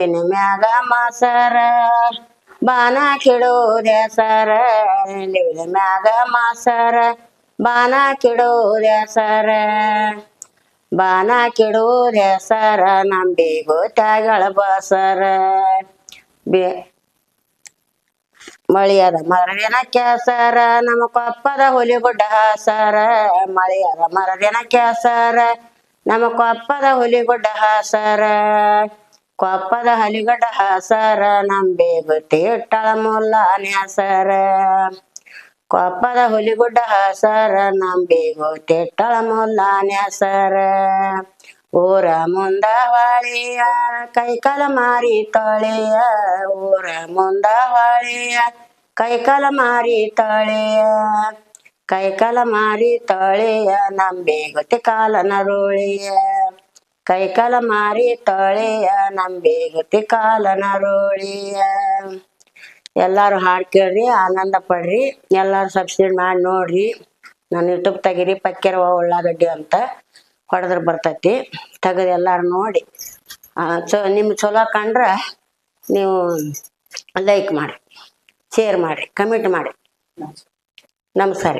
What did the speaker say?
ಮ್ಯಾಗ ಮಾಸರ ಬಾನ ಕೆಡೋದೆ ಸರ. ನಿನ್ನ ಮ್ಯಾಗ ಮಾಸರ ಬಾನ ಕೆಡೋದೆ ಸರ. ಬಾನ ಕೆಡೋದೆ ಸರ ನಂಬಿ ಗೊತ್ತಾಗಳ ಬಸರ. ಬೇ ಮಳಿಯದ ಮರದಿನ ಕೆಸರ ನಮ್ಮ ಕೊಪ್ಪದ ಹುಲಿಗುಡ್ಡ ಹಾಸರ. ಮಳಿಯದ ಮರದಿನ ಕೆಸರ ನಮ್ಮ ಕೊಪ್ಪದ ಹುಲಿಗುಡ್ಡ ಹಾಸರ. ಕೊಪ್ಪದ ಹಲಿಗಡ ಹಸರ ನಂಬಿ ಗುತ್ತಿ ಇಟ್ಟಳ ಮುಲ್ಲ ನ್ಯಾಸರ ಕೊಪ್ಪದ ಹುಲಿಗುಡ್ಡ ಹಸರ ನಂಬಿ ಗುತ್ತಿ ಮುಲ್ಲಾನೆ ಹಸರ. ಊರ ಮುಂದ ಹೊಳಿಯ ಕೈಕಲ ಮಾರಿ ತೊಳೆಯ ಊರ ಮುಂದ ಹೊಳಿಯ ಕೈಕಲ ಮಾರಿ ತೊಳೆಯ ಕೈಕಲ ಮಾರಿ ತೊಳೆಯ ನಂಬಿ ಗೊತ್ತಿ ಕಾಲನ ರೋಳಿಯ ಕೈಕಲ ಮಾರಿ ತೊಳೆಯ ನಂಬಿ ಗತಿ ಕಾಲನ ರೋಳಿಯ. ಎಲ್ಲಾರು ಹಾಡು ಕೇಳ್ರಿ, ಆನಂದ ಪಡ್ರಿ, ಎಲ್ಲಾರು ಸಬ್ಸ್ಕ್ರೈಬ್ ಮಾಡಿ ನೋಡ್ರಿ. ನಾನು ಯೂಟ್ಯೂಬ್ ತೆಗೀರಿ ಪಕ್ಕೆರವ ಉಳ್ಳಾಗಡ್ಡಿ ಅಂತ ಹೊಡೆದ್ರೆ ಬರ್ತೈತಿ. ತೆಗೆದು ಎಲ್ಲಾರು ನೋಡಿ. ಚೊ ನಿಮ್ಗೆ ಚಲೋ ಕಂಡ್ರೆ ನೀವು ಲೈಕ್ ಮಾಡಿ ಶೇರ್ ಮಾಡಿ ಕಮೆಂಟ್ ಮಾಡಿ. ನಮಸ್ಕಾರ.